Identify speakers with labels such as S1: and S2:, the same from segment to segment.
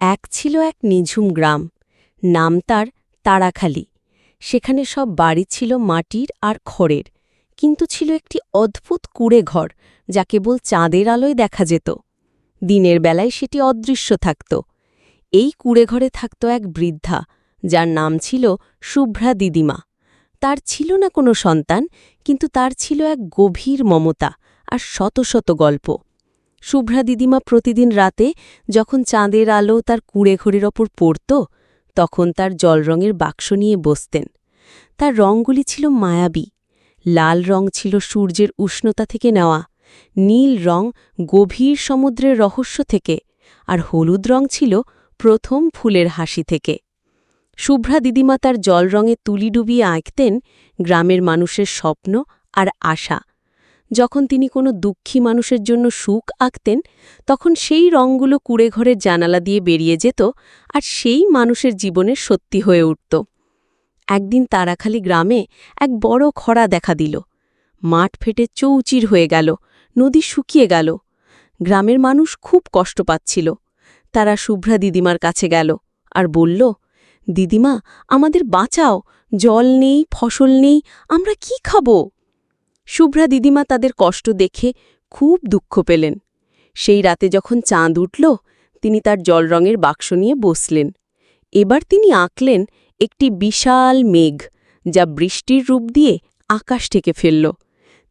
S1: এক ছিল এক নিঝুম গ্রাম। নাম তার তারাখালি। সেখানে সব বাড়ি ছিল মাটির আর খড়ের। কিন্তু ছিল একটি অদ্ভুত কুড়ে ঘর, যা কেবল চাঁদের আলোয় দেখা যেত। দিনের বেলায় সেটি অদৃশ্য থাকত। এই কুড়ে ঘরে থাকত এক বৃদ্ধা, যার নাম ছিল শুভ্রা দিদিমা। তার ছিল না কোনো সন্তান, কিন্তু তার ছিল এক গভীর মমতা আর শত শত গল্প। শুভ্রা দিদিমা প্রতিদিন রাতে যখন চাঁদের আলো তার কুড়ে ঘড়ির ওপর পড়ত, তখন তার জলরঙের বাক্স নিয়ে বসতেন। তার রঙগুলি ছিল মায়াবী। লাল রং ছিল সূর্যের উষ্ণতা থেকে নেওয়া, নীল রং গভীর সমুদ্রের রহস্য থেকে, আর হলুদ রং ছিল প্রথম ফুলের হাসি থেকে। শুভ্রা দিদিমা তার জল রঙে তুলি ডুবিয়ে আঁকতেন গ্রামের মানুষের স্বপ্ন আর আশা। যখন তিনি কোনো দুঃখী মানুষের জন্য সুখ আঁকতেন, তখন সেই রঙগুলো কুড়ে ঘরের জানালা দিয়ে বেরিয়ে যেত আর সেই মানুষের জীবনে সত্যি হয়ে উঠত। একদিন তারাখালি গ্রামে এক বড় খরা দেখা দিল। মাঠ ফেটে চৌচির হয়ে গেল, নদী শুকিয়ে গেল। গ্রামের মানুষ খুব কষ্ট পাচ্ছিল। তারা শুভ্রা দিদিমার কাছে গেল আর বলল, দিদিমা, আমাদের বাঁচাও, জল নেই, ফসল নেই, আমরা কি খাব? শুভ্রা দিদিমা তাদের কষ্ট দেখে খুব দুঃখ পেলেন। সেই রাতে যখন চাঁদ উঠল, তিনি তার জল রঙের বাক্স নিয়ে বসলেন। এবার তিনি আঁকলেন একটি বিশাল মেঘ, যা বৃষ্টির রূপ দিয়ে আকাশ থেকে ফেলল।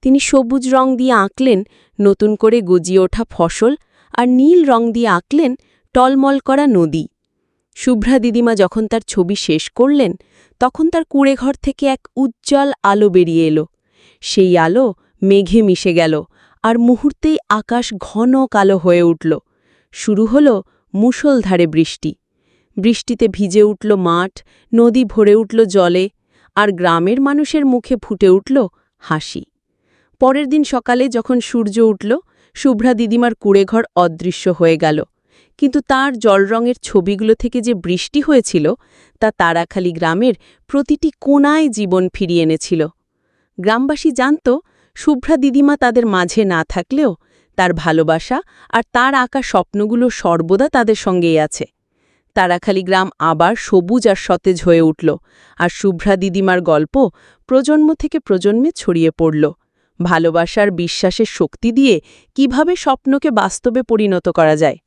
S1: তিনি সবুজ রং দিয়ে আঁকলেন নতুন করে গজিয়ে ওঠা ফসল আর নীল রং দিয়ে আঁকলেন টলমল করা নদী। শুভ্রা দিদিমা যখন তার ছবি শেষ করলেন, তখন তার কুড়েঘর থেকে এক উজ্জ্বল আলো বেরিয়ে এলো। সেই আলো মেঘে মিশে গেল, আর মুহূর্তেই আকাশ ঘন কালো হয়ে উঠল। শুরু হল মুষলধারে বৃষ্টি। বৃষ্টিতে ভিজে উঠল মাঠ, নদী ভরে উঠল জলে, আর গ্রামের মানুষের মুখে ফুটে উঠল হাসি। পরের দিন সকালে যখন সূর্য উঠল, শুভ্রা দিদিমার কুড়েঘর অদৃশ্য হয়ে গেল। কিন্তু তার জলরঙের ছবিগুলো থেকে যে বৃষ্টি হয়েছিল, তা তারাখালি গ্রামের প্রতিটি কোনায় জীবন ফিরিয়ে এনেছিল। গ্রামবাসী জানত, শুভ্রা দিদিমা তাদের মাঝে না থাকলেও তার ভালোবাসা আর তার আঁকা স্বপ্নগুলো সর্বদা তাদের সঙ্গেই আছে। তারাখালি গ্রাম আবার সবুজ আর সতেজ হয়ে উঠল আর শুভ্রা দিদিমার গল্প প্রজন্ম থেকে প্রজন্মে ছড়িয়ে পড়ল। ভালোবাসার বিশ্বাসের শক্তি দিয়ে কীভাবে স্বপ্নকে বাস্তবে পরিণত করা যায়?